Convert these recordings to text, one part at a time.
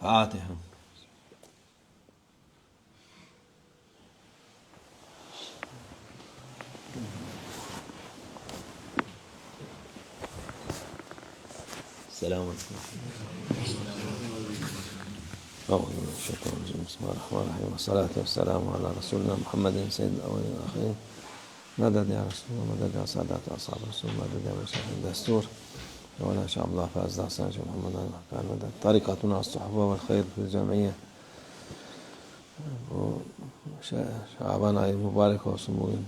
Fatiha. Selamun Aleyküm. أعوذ من الشيطان الرجيم بسم الله الرحمن الرحيم والصلاة والسلام على رسولنا محمد سيد الأولين والآخرين مدد يا رسول الله مدد يا سادات أصحاب رسول مدد يا مشايخ الدستور ولا شاء الله فاز حسن شيخ محمد المحكان مدى طريقة من الصحبة والخير في الجمعية. شعبان أي مبارك وصمون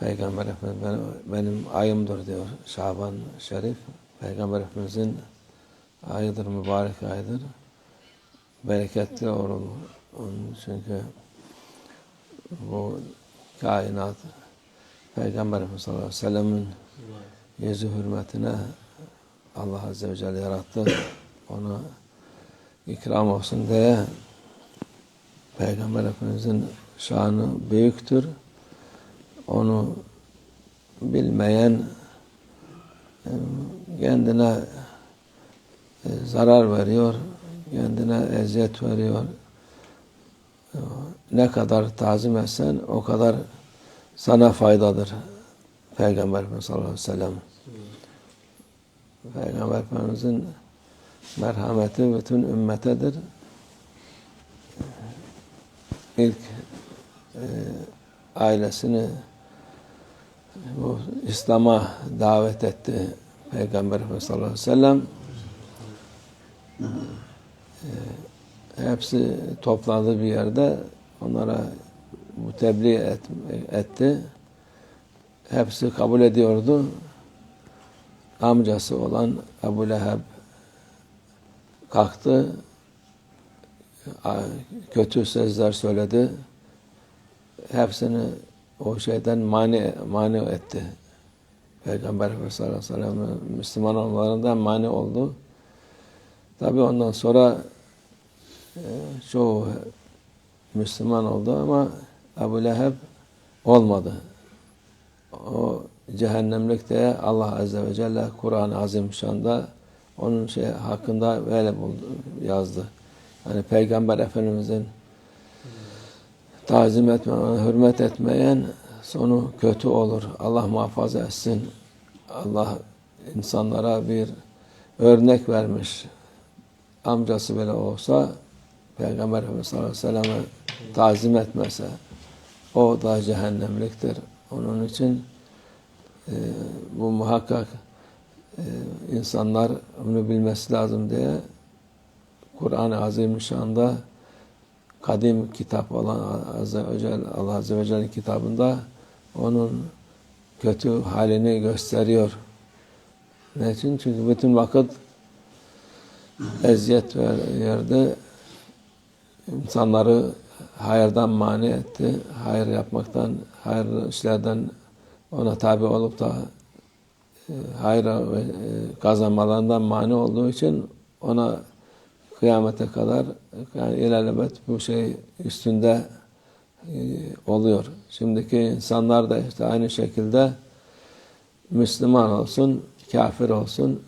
فيكم بره من من أيام دور ده شعبان شريف فيكم بره من زين أيضر مبارك أيضر بركة تور ونشنك هو كائنات فيكم بره صلى الله عليه وسلم yüzü hürmetine Allah Azze ve Celle yarattı. Ona ikram olsun diye Peygamber Efendimizin şanı büyüktür. Onu bilmeyen kendine e, zarar veriyor, kendine eziyet veriyor. E, Ne kadar tazim etsen o kadar sana faydadır. Peygamber Efendimiz sallallahu aleyhi ve sellem. Peygamber Efendimizin merhameti bütün ümmetedir. İlk e, ailesini bu İslam'a davet etti Peygamber Efendimiz sallallahu aleyhi ve sellem. E, hepsi toplandı bir yerde onlara bu tebliğ et, etti. Hepsi kabul ediyordu. Amcası olan Ebu Leheb kalktı. Kötü sözler söyledi. Hepsini o şeyden mani, mani etti. Peygamber Efendimiz sallallahu aleyhi ve sellem'in Müslüman olmalarından mani oldu. Tabi ondan sonra e, çoğu Müslüman oldu ama Ebu Leheb olmadı. O cehennemlikte Allah Azze ve Celle Kur'an-ı Azimüşşan'da onun şey hakkında böyle buldu, yazdı. Yani Peygamber Efendimizin tazim etmeyen, hürmet etmeyen sonu kötü olur. Allah muhafaza etsin. Allah insanlara bir örnek vermiş. Amcası bile olsa Peygamber Efendimiz sallallahu aleyhi ve sellem'e tazim etmese o da cehennemliktir. Onun için e, bu muhakkak e, insanlar bunu bilmesi lazım diye Kur'an-ı Azimüşşan'da kadim kitap olan ve Allah Azze ve Celle'nin kitabında onun kötü halini gösteriyor. Ne için? Çünkü bütün vakit eziyet yerde insanları hayırdan mani etti. Hayır yapmaktan, hayırlı işlerden ona tabi olup da e, hayra ve e, kazanmalarından mani olduğu için ona kıyamete kadar yani ilerlemet bu şey üstünde e, oluyor. Şimdiki insanlar da işte aynı şekilde Müslüman olsun, kafir olsun,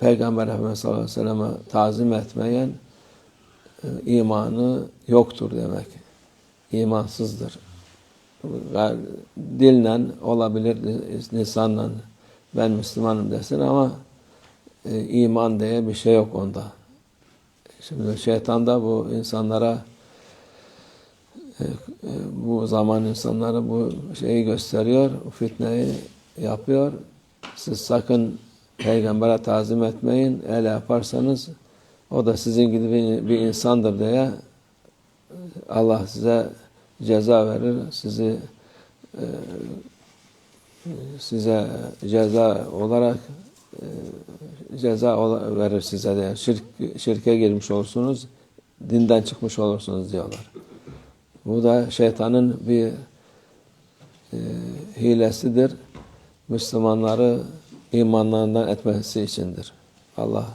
Peygamber Efendimiz sallallahu aleyhi ve tazim etmeyen imanı yoktur demek. İmansızdır. Dillen olabilir, lisanla ben Müslümanım desin ama e, iman diye bir şey yok onda. Şimdi şeytan da bu insanlara e, bu zaman insanlara bu şeyi gösteriyor, fitneyi yapıyor. Siz sakın peygambere tazim etmeyin. Öyle yaparsanız o da sizin gibi bir, insandır diye Allah size ceza verir. Sizi e, size ceza olarak e, ceza verir size diye. Şirk, şirke girmiş olursunuz, dinden çıkmış olursunuz diyorlar. Bu da şeytanın bir e, hilesidir. Müslümanları imanlarından etmesi içindir. Allah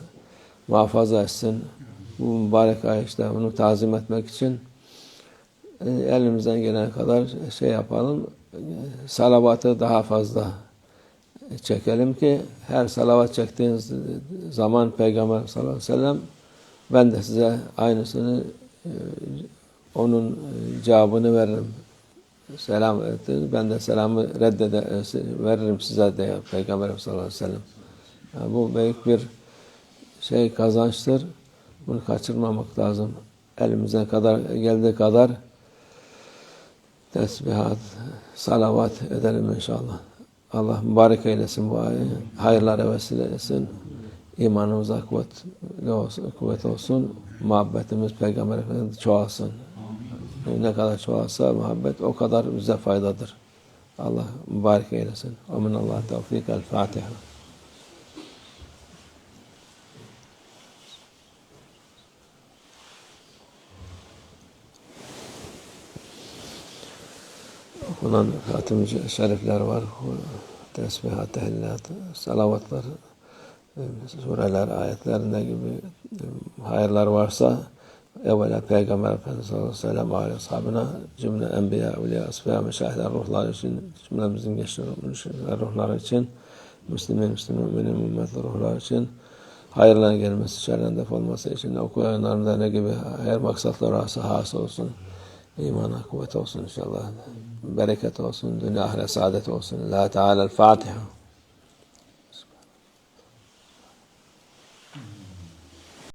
muhafaza etsin. Bu mübarek ay işte bunu tazim etmek için e, elimizden gelen kadar şey yapalım. Salavatı daha fazla çekelim ki her salavat çektiğiniz zaman Peygamber sallallahu aleyhi ve sellem Ben de size aynısını e, onun e, cevabını veririm. Selam ettiniz. Ben de selamı reddede e, veririm size de Peygamber sallallahu aleyhi ve sellem. Yani bu büyük bir şey kazançtır. Bunu kaçırmamak lazım. Elimizden kadar geldiği kadar tesbihat, salavat edelim inşallah. Allah mübarek eylesin bu ayı. Hayırlara vesile etsin. İmanımıza kuvvet olsun, kuvvet olsun. Muhabbetimiz Peygamber Efendimiz çoğalsın. Ne kadar çoğalsa muhabbet o kadar bize faydadır. Allah mübarek eylesin. Amin Allah tevfik. El Fatiha. Okunan hatim şerifler var. Tesbihat, tehillat, salavatlar, e, sureler, ayetler ne gibi e, hayırlar varsa evvela Peygamber Efendimiz sallallahu aleyhi ve sellem aile ashabına cümle enbiya, evliya, asfiya, meşahitler ruhlar için cümlemizin geçmiş ruhlar için Müslüman, Müslüman, mümin, ümmetli ruhlar için hayırların gelmesi, şerden def olması için okuyanlarında ne gibi hayır maksatlar varsa has olsun. İmana kuvvet olsun inşallah. Bereket olsun. Dünya ahiret saadet olsun. La Teala el Fatiha.